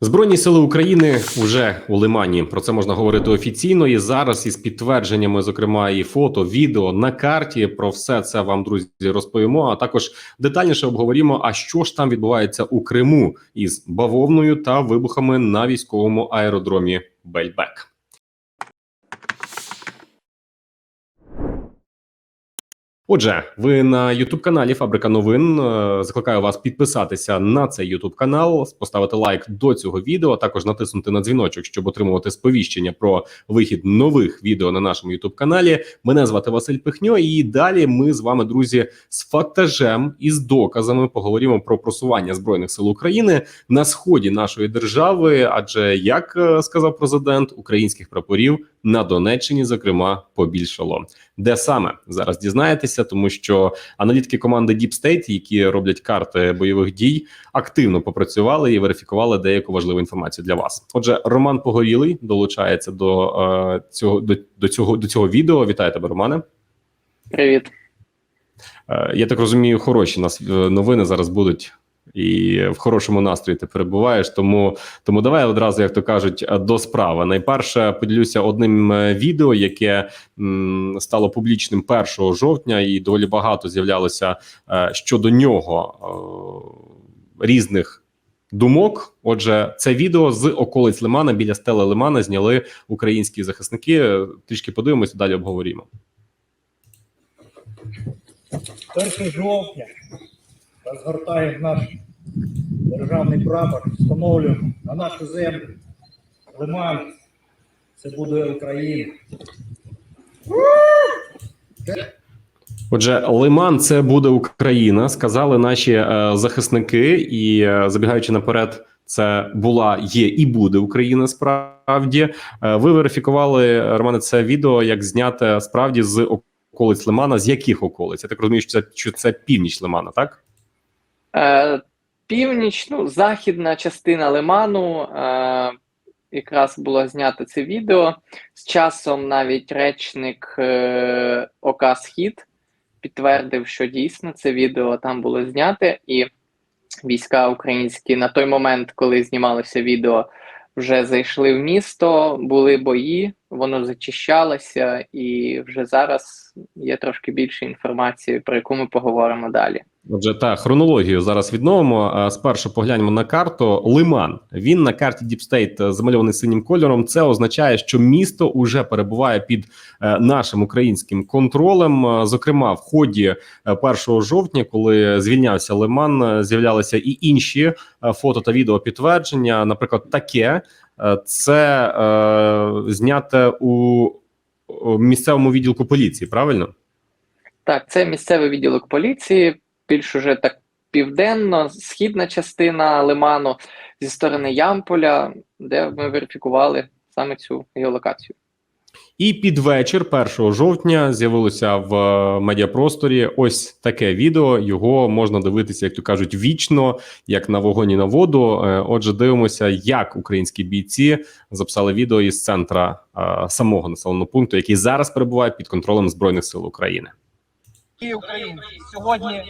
Збройні сили України вже у Лимані. Про це можна говорити офіційно. І зараз із підтвердженнями, зокрема, і фото, відео на карті. Про все це вам друзі розповімо. А також детальніше обговоримо, а що ж там відбувається у Криму із бавовною та вибухами на військовому аеродромі Бельбек. Отже, ви на Ютуб каналі Фабрика новин. Е, Закликаю вас підписатися на цей Ютуб канал, поставити лайк до цього відео, а також натиснути на дзвіночок, щоб отримувати сповіщення про вихід нових відео на нашому Ютуб каналі. Мене звати Василь Пихньо, і далі ми з вами, друзі, з фактажем і з доказами поговоримо про просування збройних сил України на сході нашої держави. Адже як е, сказав президент, українських прапорів на Донеччині, зокрема, побільшало. Де саме зараз дізнаєтеся, тому що аналітики команди Deep State, які роблять карти бойових дій, активно попрацювали і верифікували деяку важливу інформацію для вас. Отже, Роман Погорілий долучається до е, цього до, до цього до цього відео. Вітаю тебе, Романе. Привіт. Е, я так розумію, хороші нас е, новини зараз будуть. І в хорошому настрої ти перебуваєш, тому тому давай одразу, як то кажуть, до справи. Найперше поділюся одним е, відео, яке м, стало публічним 1 жовтня, і доволі багато з'являлося е, щодо нього е, різних думок. Отже, це відео з околиць Лимана біля стели Лимана зняли українські захисники. Трішки подивимося, далі обговоримо. 1 жовтня розгортаємо наш державний прапор, встановлюємо на нашу землю. Лиман, це буде Україна. Отже, Лиман це буде Україна, сказали наші е, захисники, і е, забігаючи наперед, це була, є і буде Україна. Справді е, ви верифікували Романе це відео, як зняте справді з околиць Лимана. З яких околиць? Я так розумію, що це що це північ Лимана, так? Е, Північ, ну, західна частина Лиману. Е, якраз було знято це відео. З часом навіть речник е, ОК Схід підтвердив, що дійсно це відео там було зняте, і війська українські на той момент, коли знімалося відео, вже зайшли в місто, були бої, воно зачищалося, і вже зараз є трошки більше інформації, про яку ми поговоримо далі. Отже, та хронологію зараз відновимо. Спершу погляньмо на карту. Лиман він на карті State замальований синім кольором. Це означає, що місто уже перебуває під е, нашим українським контролем. Е, Зокрема, в ході е, 1 жовтня, коли звільнявся Лиман, е, з'являлися і інші е, фото та відео підтвердження. Наприклад, таке е, це е, зняте у місцевому відділку поліції. Правильно? Так, це місцевий відділок поліції, більш уже так південно, східна частина Лиману зі сторони Ямполя, де ми верифікували саме цю геолокацію. І під вечір, 1 жовтня, з'явилося в е, медіапросторі ось таке відео. Його можна дивитися, як то кажуть, вічно, як на вогоні на воду. Е, Отже, дивимося, як українські бійці записали відео із центра е, самого населеного пункту, який зараз перебуває під контролем збройних сил України. І українці сьогодні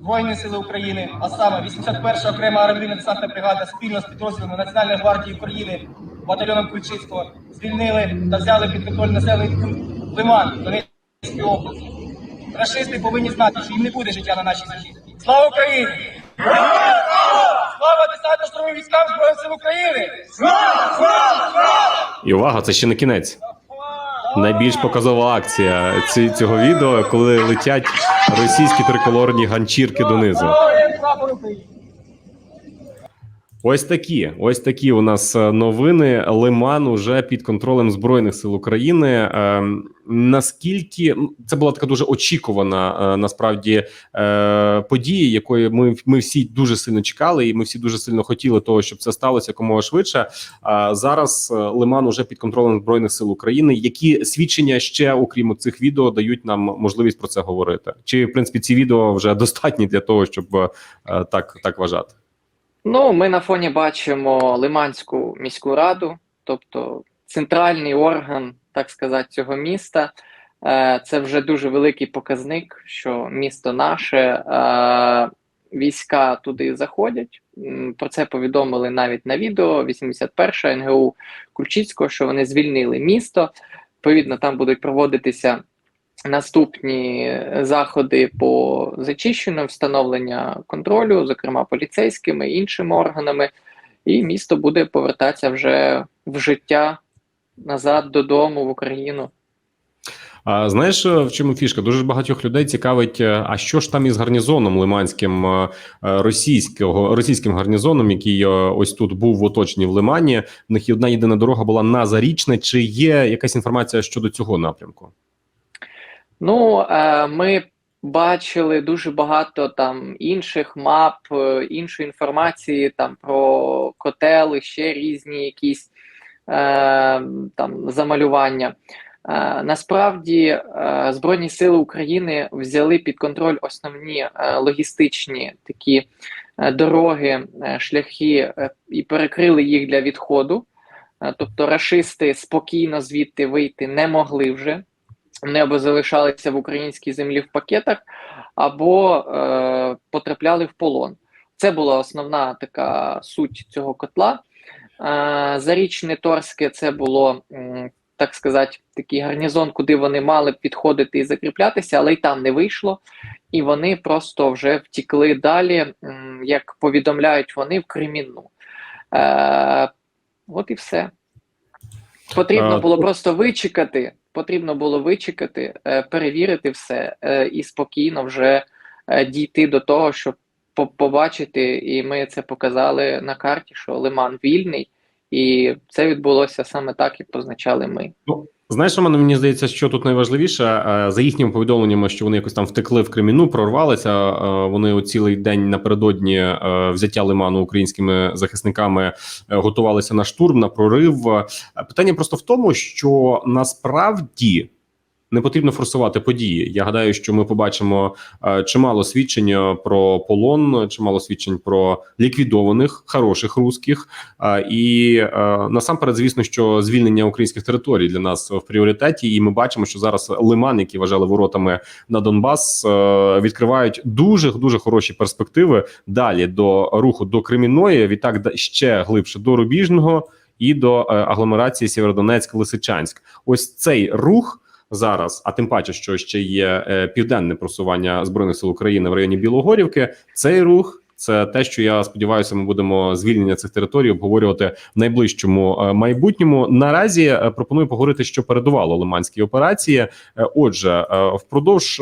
Збройні сили України, а саме 81 окрема аеромобільна десантна бригада спільно з підрозділами Національної гвардії України, батальйоном Кульчицького звільнили та взяли під контроль населений пункт Лиман Донецької області. Рашисти повинні знати, що їм не буде життя на нашій землі. Слава Україні! Слава десантно-штурмовим військам Збройних сил України! І увага, це ще не кінець. Найбільш показова акція ці, цього відео, коли летять російські триколорні ганчірки донизу. Ось такі, ось такі у нас е, новини. Лиман уже під контролем збройних сил України. Ем, наскільки це була така дуже очікувана е, насправді е, подія, якої ми, ми всі дуже сильно чекали, і ми всі дуже сильно хотіли того, щоб це сталося якомога швидше. А зараз Лиман уже під контролем збройних сил України. Які свідчення ще, окрім цих відео, дають нам можливість про це говорити? Чи в принципі ці відео вже достатні для того, щоб так, так вважати? Ну, ми на фоні бачимо Лиманську міську раду, тобто центральний орган, так сказати, цього міста. Е, Це вже дуже великий показник, що місто наше, е, війська туди заходять, про це повідомили навіть на відео 81 НГУ Кульчицького, що вони звільнили місто. Відповідно, там будуть проводитися наступні заходи по зачищенню, встановлення контролю, зокрема поліцейськими іншими органами, і місто буде повертатися вже в життя назад додому в Україну. А знаєш, е, в чому фішка? Дуже багатьох людей цікавить, е, а що ж там із гарнізоном лиманським е, е, російського російським гарнізоном, який е, ось тут був в оточенні в Лимані. В них одна єдина дорога була на зарічне. Чи є якась інформація щодо цього напрямку? Ну, е, ми бачили дуже багато там інших мап, е, іншої інформації там про котели, ще різні якісь е, там замалювання. Насправді Збройні Сили України взяли під контроль основні логістичні такі дороги, шляхи і перекрили їх для відходу. Тобто рашисти спокійно звідти вийти не могли вже. Вони або залишалися в українській землі в пакетах, або е, потрапляли в полон. Це була основна така суть цього котла. Е, Зарічне Торське це було, так сказати, такий гарнізон, куди вони мали підходити і закріплятися, але й там не вийшло. І вони просто вже втікли далі, як повідомляють вони, в Кремінну. Е, от і все. Потрібно було просто вичекати. Потрібно було вичекати, е, перевірити все е, і спокійно вже е, дійти до того, щоб побачити, і ми це показали на карті, що Лиман вільний, і це відбулося саме так, як позначали ми. Знаєш, мене. мені здається, що тут найважливіше е, за їхніми повідомленнями, що вони якось там втекли в Креміну, прорвалися. е, Вони у цілий день напередодні е, взяття лиману українськими захисниками готувалися на штурм, на прорив. Питання просто в тому, що насправді. Не потрібно форсувати події. Я гадаю, що ми побачимо е, чимало свідчень про полон, чимало свідчень про ліквідованих хороших русських. Е, і е, насамперед, звісно, що звільнення українських територій для нас в пріоритеті, і ми бачимо, що зараз Лиман, які вважали воротами на Донбас, е, відкривають дуже дуже хороші перспективи далі до руху до Кремінної. Відтак ще глибше до Рубіжного і до е, агломерації Сєвєродонецьк, Лисичанськ. Ось цей рух. Зараз, а тим паче, що ще є е, південне просування збройних сил України в районі Білогорівки. Цей рух це те, що я сподіваюся, ми будемо звільнення цих територій обговорювати в найближчому е, майбутньому. Наразі е, пропоную поговорити, що передувало лиманській операції. Е, Отже, впродовж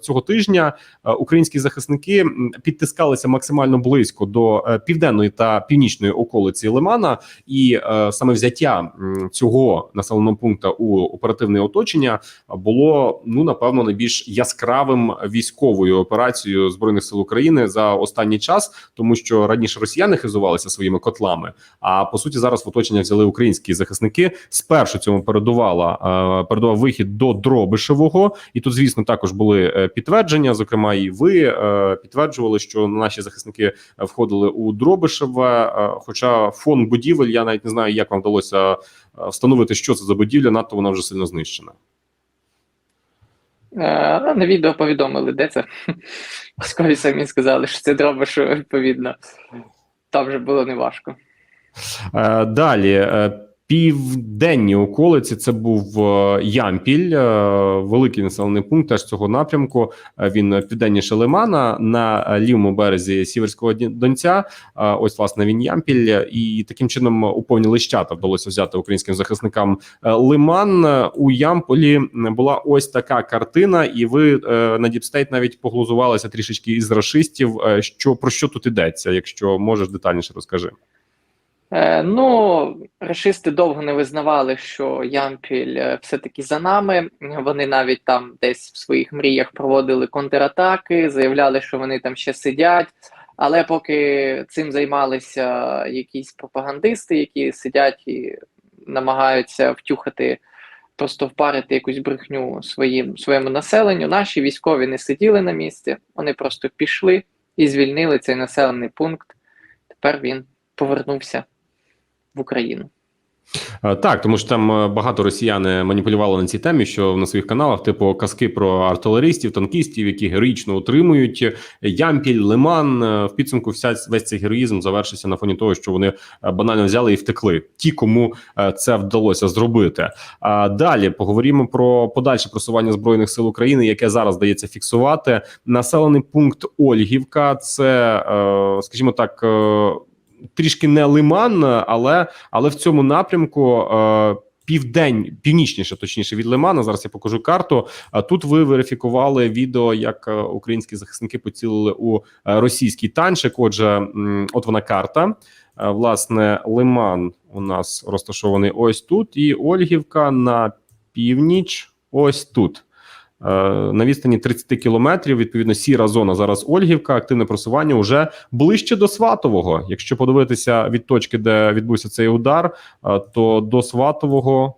цього тижня українські захисники підтискалися максимально близько до південної та північної околиці Лимана, і саме взяття цього населеного пункту у оперативне оточення було ну напевно найбільш яскравим військовою операцією збройних сил України за останній час, тому що раніше росіяни хизувалися своїми котлами. А по суті, зараз в оточення взяли українські захисники. Спершу цьому передувала е, передував вихід до Дробишевого, і тут, звісно, також були е, підтвердження. Зокрема, і ви е, підтверджували, що наші захисники входили у Дробишеве. Хоча фон будівель, я навіть не знаю, як вам вдалося встановити, що це за будівля. Надто вона вже сильно знищена. Е, на відео повідомили, де це. Військові самі сказали, що це дроба, що відповідно. Там вже було неважко. Е, Далі е, південні околиці. Це був е, Ямпіль, е, великий населений пункт теж цього напрямку. Е, Він південніше Лимана на лівому березі Сіверського Донця. Ось власне він Ямпіль, і таким чином у повні лищата вдалося взяти українським захисникам Лиман. У Ямполі була ось така картина, і ви на Діпстейт навіть поглузувалися трішечки із рашистів. Що про що тут йдеться? Якщо можеш детальніше розкажи. Е, ну, рашисти довго не визнавали, що Ямпіль е, все-таки за нами. Вони навіть там десь в своїх мріях проводили контратаки, заявляли, що вони там ще сидять. Але поки цим займалися якісь пропагандисти, які сидять і намагаються втюхати, просто впарити якусь брехню своїм своєму населенню, наші військові не сиділи на місці, вони просто пішли і звільнили цей населений пункт. Тепер він повернувся в Україну. Е, Так, тому що там е, багато росіяни маніпулювали на цій темі, що на своїх каналах, типу казки про артилеристів, танкістів, які героїчно утримують Ямпіль, Лиман. Е, В підсумку вся весь цей героїзм завершився на фоні того, що вони банально взяли і втекли. Ті, кому це вдалося зробити. А далі поговоримо про подальше просування збройних сил України, яке зараз дається фіксувати. Населений пункт Ольгівка. Це, скажімо так. Е, Трішки не лиман, але але в цьому напрямку е, південь, північніше, точніше від Лимана. Зараз я покажу карту. А тут ви верифікували відео, як е, українські захисники поцілили у е, російський танчик. Отже, от вона карта. Е, Власне, Лиман у нас розташований ось тут, і Ольгівка на північ, ось тут. Е, На відстані 30 кілометрів, відповідно, сіра зона зараз Ольгівка, активне просування вже ближче до Сватового. Якщо подивитися від точки, де відбувся цей удар, е, то до Сватового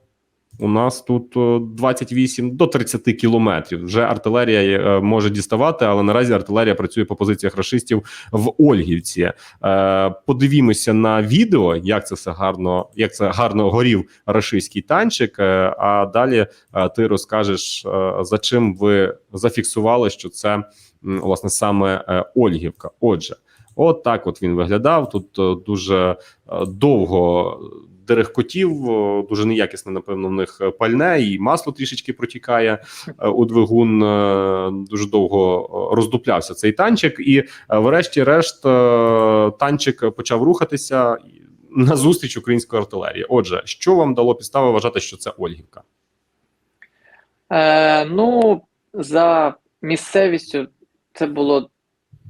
у нас тут е, 28 до 30 кілометрів. Вже артилерія е, може діставати, але наразі артилерія працює по позиціях рашистів в Ольгівці. Е, Подивімося на відео, як це все гарно, як це гарно горів рашистський танчик. е, А далі е, ти розкажеш, е, за чим ви зафіксували, що це власне саме е, Ольгівка. Отже, от так от він виглядав. Тут е, дуже е, довго дерехкотів, е, дуже неякісне, напевно, в них пальне, і масло трішечки протікає е, у двигун. е, Дуже довго е, роздуплявся цей танчик, і е, врешті-решт е, танчик почав рухатися на зустріч української артилерії. Отже, що вам дало підстави вважати, що це Ольгівка? Е, ну, за місцевістю це було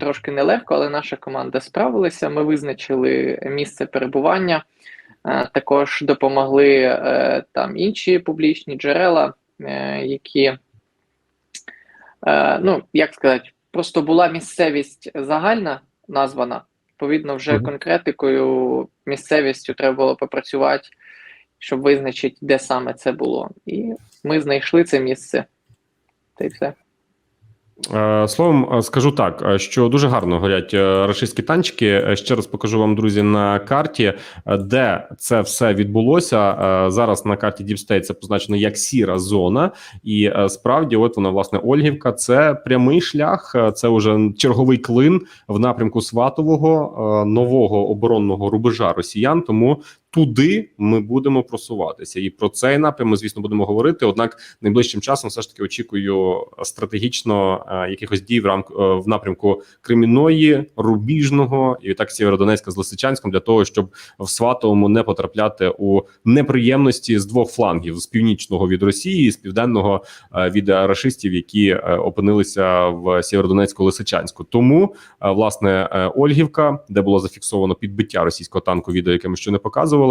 трошки нелегко, але наша команда справилася. Ми визначили місце перебування, е, також допомогли е, там інші публічні джерела, е, які, е, ну, як сказати, просто була місцевість загальна названа. Відповідно, вже конкретикою, місцевістю треба було попрацювати, щоб визначити, де саме це було. І ми знайшли це місце. Та й все. Е, Словом, е, скажу так, е, що дуже гарно горять рашистські танчики. Ще раз покажу вам, друзі, на карті, де це все відбулося. Зараз на карті Deep State це позначено як сіра зона, і справді, от вона, власне, Ольгівка. Це прямий шлях, це вже черговий клин в напрямку Сватового, нового оборонного рубежа росіян. Тому туди ми будемо просуватися, і про цей напрям ми, звісно, будемо говорити. Однак найближчим часом все ж таки очікую стратегічно е, якихось дій в рамк е, в напрямку Кремінної, Рубіжного і так Сєвєродонецька з Лисичанськом для того, щоб в Сватовому не потрапляти у неприємності з двох флангів: з північного від Росії, і з південного е, від рашистів, які е, опинилися в Сєвєродонецьку Лисичанську. Тому е, власне е, Ольгівка, де було зафіксовано підбиття російського танку, відео, яке ми ще не показували.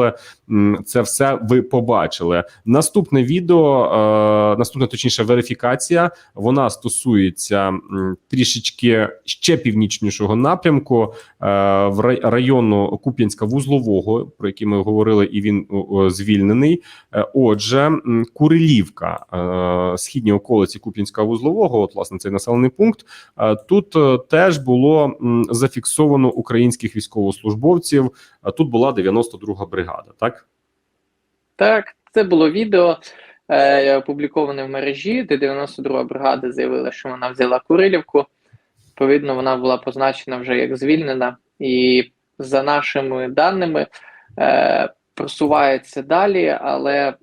М, Це все ви побачили. Наступне відео, е, наступне точніше верифікація. Вона стосується трішечки ще північнішого напрямку е, в району Куп'янська вузлового, про який ми говорили, і він звільнений. Е, Отже, Курилівка, східні околиці Куп'янська вузлового, от власне цей населений пункт. Тут теж було зафіксовано українських військовослужбовців. А Тут була 92-га бригада, так? Так, це було відео е, опубліковане в мережі, де 92 бригада заявила, що вона взяла Курилівку. Відповідно, вона була позначена вже як звільнена, і за нашими даними е, просувається далі, але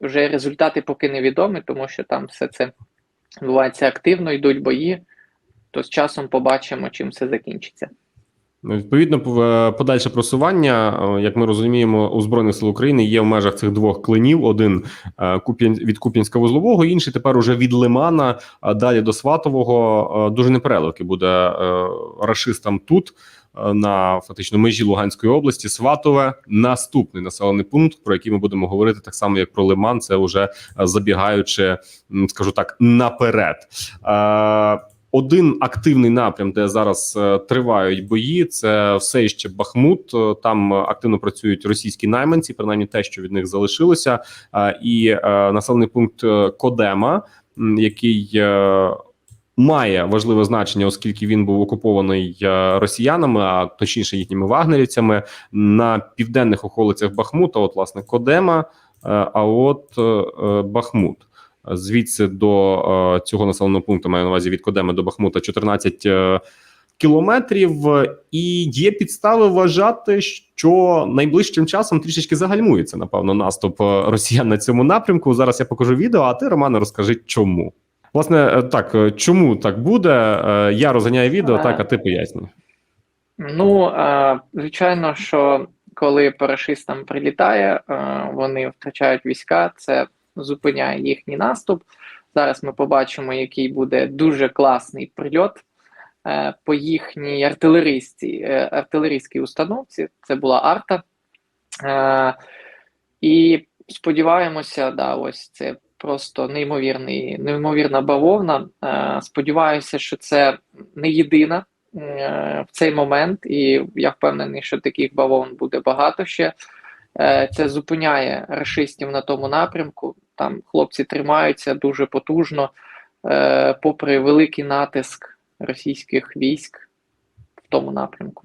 вже результати поки невідомі, тому що там все це відбувається активно, йдуть бої. То з часом побачимо, чим все закінчиться. Ну, Відповідно, пов- е, подальше просування, е, як ми розуміємо, у збройних сил України є в межах цих двох клинів: один е, від Куп'янська вузлового, інший тепер уже від Лимана, а далі до Сватового. Дуже непереливки буде рашистам тут. На фактично межі Луганської області Сватове наступний населений пункт, про який ми будемо говорити так само, як про Лиман. Це вже забігаючи, скажу так, наперед. Один активний напрям, де зараз е, тривають бої, це все ще Бахмут. Е, Там активно працюють російські найманці, принаймні те, що від них залишилося. Е, і населений пункт Кодема, який має важливе значення, оскільки він був окупований росіянами, а точніше їхніми вагнерівцями на південних околицях Бахмута. От, власне, Кодема, а от Бахмут. Звідси до е, цього населеного пункту маю на увазі від Кодеми до Бахмута 14 е, кілометрів, і є підстави вважати, що найближчим часом трішечки загальмується напевно наступ е, росіян на цьому напрямку. Зараз я покажу відео. А ти, Романе, розкажи, чому власне так, чому так буде? Я розганяю відео, так а ти пояснюй. Ну, звичайно, що коли парашистам прилітає, вони втрачають війська, це зупиняє їхній наступ. Зараз ми побачимо, який буде дуже класний прильот е, по їхній артилерійській, е, артилерійській установці. Це була арта. Е, і сподіваємося, да, ось це просто неймовірний, неймовірна бавовна. Е, сподіваюся, що це не єдина е, в цей момент, і я впевнений, що таких бавовн буде багато ще. Е, Це зупиняє рашистів на тому напрямку. Там хлопці тримаються дуже потужно, е, попри великий натиск російських військ в тому напрямку.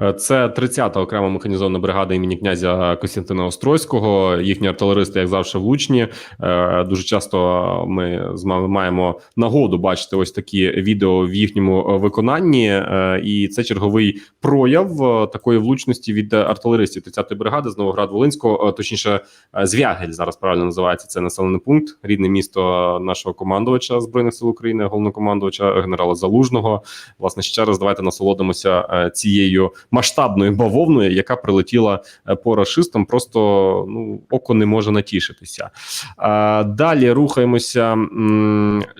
Е, Це 30-та окрема механізована бригада імені князя Костянтина Острозького. Їхні артилеристи, як завжди, влучні. Е, Дуже часто ми з вами маємо нагоду бачити ось такі відео в їхньому е, виконанні, і це черговий прояв такої влучності від артилеристів 30-ї бригади з Новоград-Волинського, точніше, Звягель зараз правильно називається це населений пункт, рідне місто нашого командувача збройних сил України, головнокомандувача генерала Залужного. Власне, ще раз давайте насолодимося е, цією масштабною бавовною, яка прилетіла е, по рашистам. Просто ну око не може натішитися. Далі рухаємося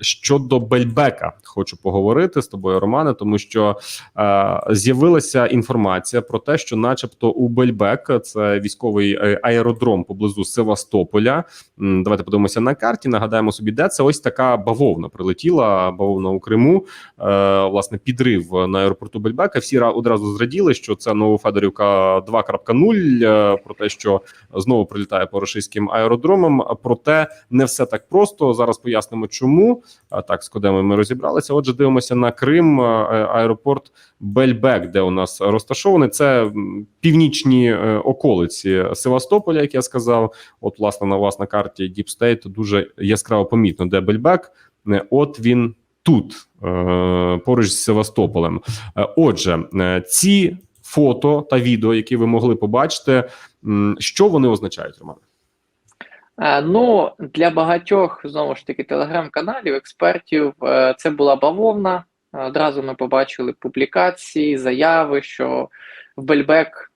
щодо Бельбека. Хочу поговорити з тобою, Романе, тому що е, з'явилася інформація про те, що, начебто, у Бельбек це військовий е, аеродром поблизу Севастополя. Давайте подивимося на карті. Нагадаємо собі, де це ось така бавовна прилетіла. Бавовна у Криму. Власне, підрив на аеропорту Бельбека. Всі одразу зраділи, що це Новофедорівка 2.0, е, про те, що знову прилітає по російським аеродромам. Проте не все так просто. Зараз пояснимо, чому так з кодеми ми розібралися. Отже, дивимося на Крим, е, аеропорт Бельбек, де у нас розташований. Це північні е, околиці Севастополя, як я сказав. От, власне, на вас на карті State дуже яскраво помітно, де Бельбек. От він тут, е, поруч з Севастополем. Е, Отже, е, ці фото та відео, які ви могли побачити, що вони означають, Роман? Ну, для багатьох знову ж таки телеграм-каналів, експертів, це була бавовна. Одразу ми побачили публікації, заяви, що в Бельбек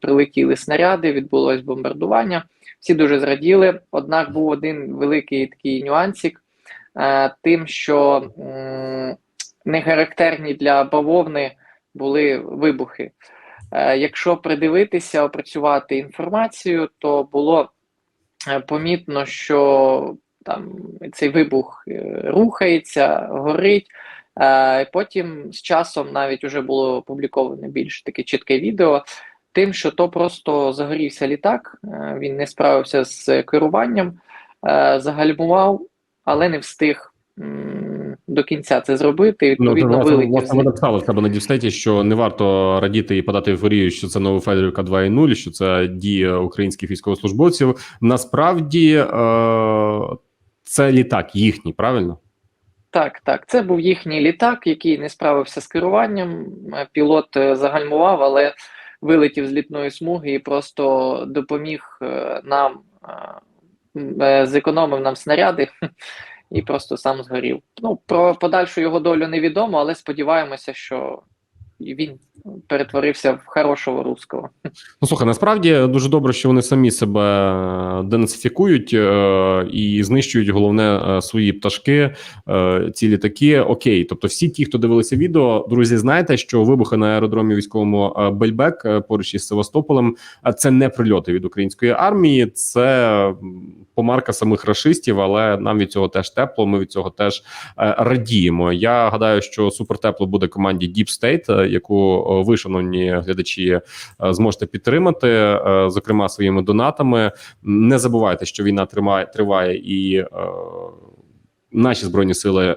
прилетіли снаряди, відбулось бомбардування. Всі дуже зраділи. Однак був один великий такий нюансик, тим, що не характерні для бавовни були вибухи. Е, Якщо придивитися, опрацювати інформацію, то було е, помітно, що там цей вибух е, рухається, горить. Е, Потім з часом навіть вже було опубліковане більш таке чітке відео. Тим, що то просто загорівся літак, е, він не справився з керуванням, е, загальмував, але не встиг до кінця це зробити. і, Відповідно, вилетів. власне, написали в себе на дівстеті, що не варто радіти і подати ейфорію, що це Новофедорівка 2.0, що це дія українських військовослужбовців. Насправді е, це літак їхній, правильно? Так, так. Це був їхній літак, який не справився з керуванням. Е, Пілот е, загальмував, але вилетів з літної смуги і просто допоміг е, нам, зекономив нам снаряди і просто сам згорів. Ну, про подальшу його долю невідомо, але сподіваємося, що він перетворився в хорошого русского. Ну слухай, насправді дуже добре, що вони самі себе денацифікують е, і знищують головне е, свої пташки, е, ці літаки. Окей, тобто, всі ті, хто дивилися відео, друзі, знаєте, що вибухи на аеродромі військовому е, Бельбек е, поруч із Севастополем, а це не прильоти від української армії, це помарка самих расистів, але нам від цього теж тепло. Ми від цього теж е, радіємо. Я гадаю, що супертепло буде команді Deep State, е, яку ви, шановні глядачі, е, зможете підтримати, зокрема своїми донатами. Не забувайте, що війна тримає триває, і наші збройні сили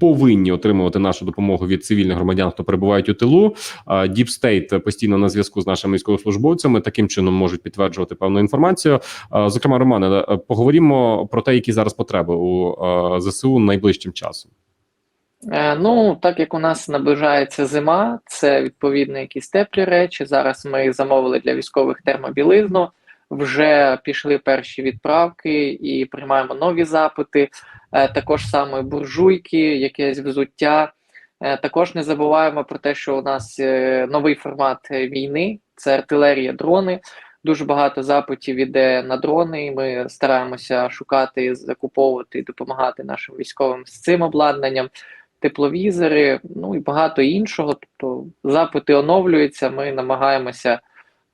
повинні отримувати нашу допомогу від цивільних громадян, хто перебувають у тилу. Deep постійно на зв'язку з нашими військовослужбовцями. Таким чином можуть підтверджувати певну інформацію. Зокрема, Романе, е, поговоримо про те, які зараз потреби у е, ЗСУ найближчим часом. Е, Ну, так як у нас наближається зима, це відповідно якісь теплі речі. Зараз ми замовили для військових термобілизну. Вже пішли перші відправки і приймаємо нові запити. Е, Також саме буржуйки, якесь взуття. Е, Також не забуваємо про те, що у нас е, новий формат війни це артилерія, дрони. Дуже багато запитів іде на дрони. і Ми стараємося шукати, закуповувати і допомагати нашим військовим з цим обладнанням тепловізори, ну і багато іншого. Тобто запити оновлюються. Ми намагаємося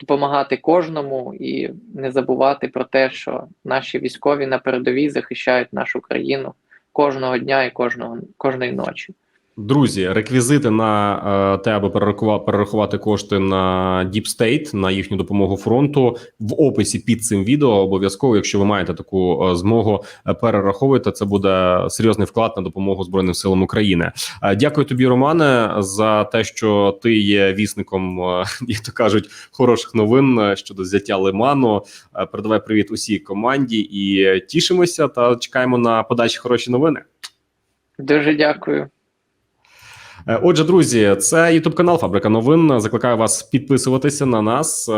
допомагати кожному і не забувати про те, що наші військові на передовій захищають нашу країну кожного дня і кожного кожної ночі. Друзі, реквізити на е, те, аби перерахувати, кошти на Deep State, на їхню допомогу фронту в описі під цим відео. Обов'язково, якщо ви маєте таку е, змогу, е, перераховуйте. Це буде серйозний вклад на допомогу Збройним силам України. Дякую тобі, Романе, за те, що ти є вісником, як то кажуть, хороших новин щодо взяття лиману. Передавай привіт усій команді і тішимося та чекаємо на подальші хороші новини. Дуже дякую. Е, Отже, друзі, це youtube канал Фабрика новин. Закликаю вас підписуватися на нас, е,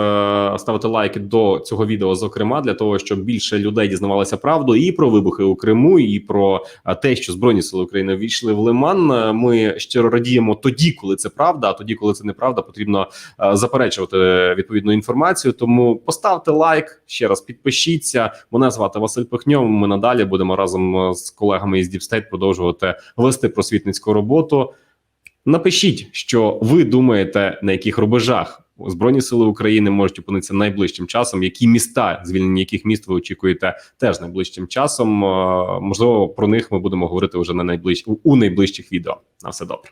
ставити лайки до цього відео, зокрема, для того, щоб більше людей дізнавалися правду і про вибухи у Криму, і про е, те, що збройні сили України війшли в Лиман. Ми щиро радіємо тоді, коли це правда. А тоді, коли це неправда, потрібно заперечувати відповідну інформацію. Тому поставте лайк ще раз, підпишіться. Мене звати Василь Пихньов. Ми надалі будемо разом з колегами із State продовжувати вести просвітницьку роботу. Напишіть, що ви думаєте, на яких рубежах Збройні сили України можуть опинитися найближчим часом. Які міста, звільнення яких міст ви очікуєте теж найближчим часом? Е, Можливо, про них ми будемо говорити вже на найближ... у найближчих відео. На все добре.